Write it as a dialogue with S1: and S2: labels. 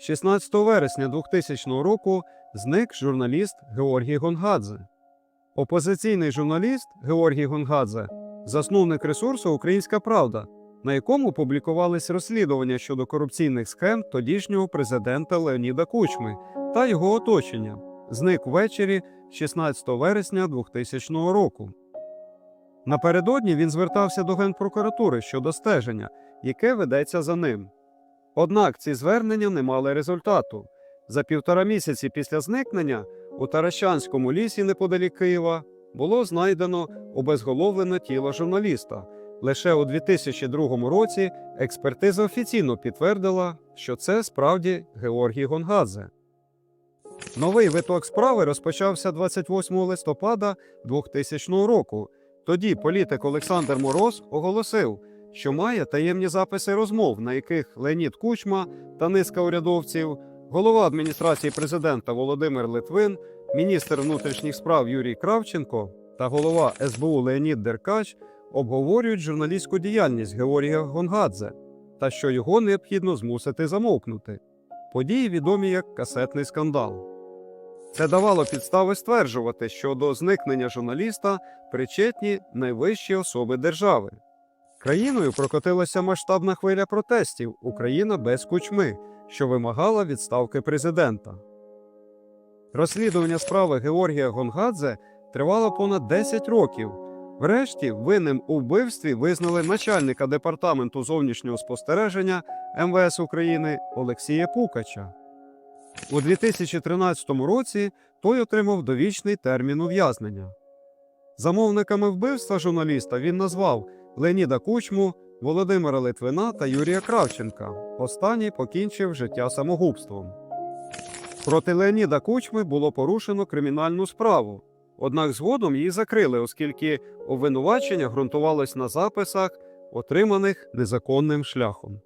S1: 16 вересня 2000 року зник журналіст Георгій Гонгадзе. Опозиційний журналіст Георгій Гонгадзе засновник ресурсу Українська Правда, на якому публікувались розслідування щодо корупційних схем тодішнього президента Леоніда Кучми та його оточення. Зник ввечері 16 вересня 2000 року. Напередодні він звертався до Генпрокуратури щодо стеження, яке ведеться за ним. Однак ці звернення не мали результату. За півтора місяці після зникнення у Таращанському лісі неподалік Києва було знайдено обезголовлене тіло журналіста. Лише у 2002 році експертиза офіційно підтвердила, що це справді Георгій Гонгадзе. Новий виток справи розпочався 28 листопада 2000 року. Тоді політик Олександр Мороз оголосив, що має таємні записи розмов, на яких Леонід Кучма та низка урядовців, голова адміністрації президента Володимир Литвин, міністр внутрішніх справ Юрій Кравченко та голова СБУ Леонід Деркач обговорюють журналістську діяльність Георгія Гонгадзе та що його необхідно змусити замовкнути. Події відомі як касетний скандал. Це давало підстави стверджувати, що до зникнення журналіста причетні найвищі особи держави. Країною прокотилася масштабна хвиля протестів Україна без кучми, що вимагала відставки президента. Розслідування справи Георгія Гонгадзе тривало понад 10 років. Врешті винним у вбивстві визнали начальника департаменту зовнішнього спостереження МВС України Олексія Пукача. У 2013 році той отримав довічний термін ув'язнення. Замовниками вбивства журналіста він назвав Леоніда Кучму, Володимира Литвина та Юрія Кравченка. Останній покінчив життя самогубством. Проти Леоніда Кучми було порушено кримінальну справу. Однак згодом її закрили, оскільки обвинувачення ґрунтувалось на записах, отриманих незаконним шляхом.